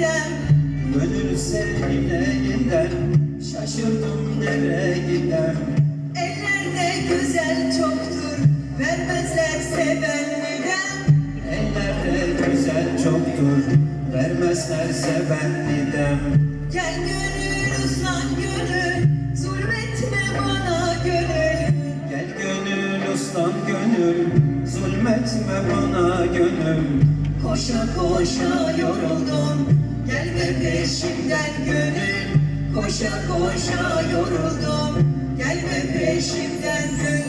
gidem Gönül senin elinden Şaşırdım nereye gidem Ellerde güzel çoktur Vermezlerse ben gidem Ellerde güzel çoktur Vermezlerse ben gidem Gel gönül uslan gönül Zulmetme bana gönül. Gel gönül uslan gönül Zulmetme bana gönül. Koşa koşa yoruldum Gelme peşimden gönül. Koşa koşa yoruldum. Gelme peşimden gönül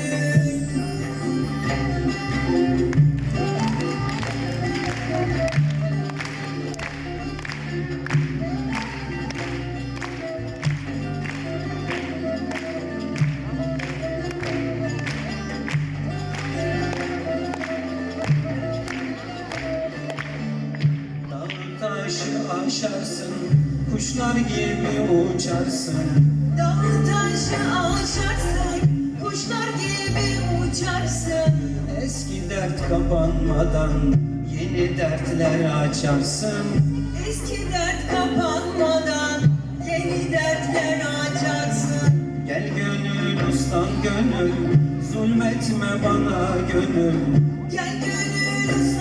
taşı aşarsın Kuşlar gibi uçarsın. Dağ taşı aşarsın Kuşlar gibi uçarsın. Eski dert kapanmadan Yeni dertler açarsın. Eski dert kapanmadan Yeni dertler açarsın. Gel gönül uslan gönül Zulmetme bana gönül. Gel gönül ıslan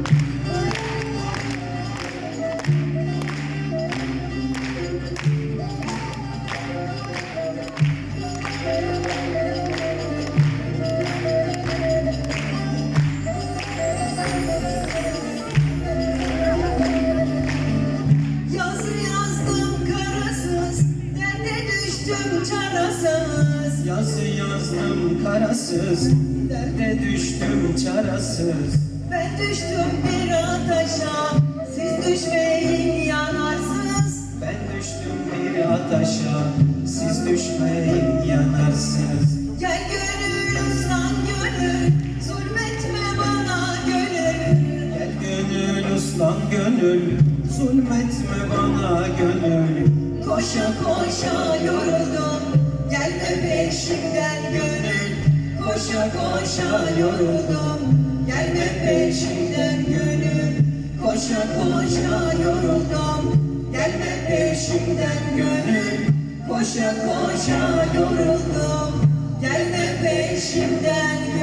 Yazı yazdım karasız. Derde düştüm çarasız. Ben düştüm bir ateşa Siz düşmeyin yanarsınız. Ben düştüm bir ataşa. Siz düşmeyin yanarsınız. Gel gönül ıslan gönül. Zulmetme bana gönül. Gel gönül uslan gönül. Zulmetme bana gönül. Koşa koşa yoruldum. Gönül Koşa koşa yoruldum Gelme peşimden gönül. Koşa koşa yoruldum. Gelme peşimden gönül. Koşa koşa yoruldum. Gelme peşimden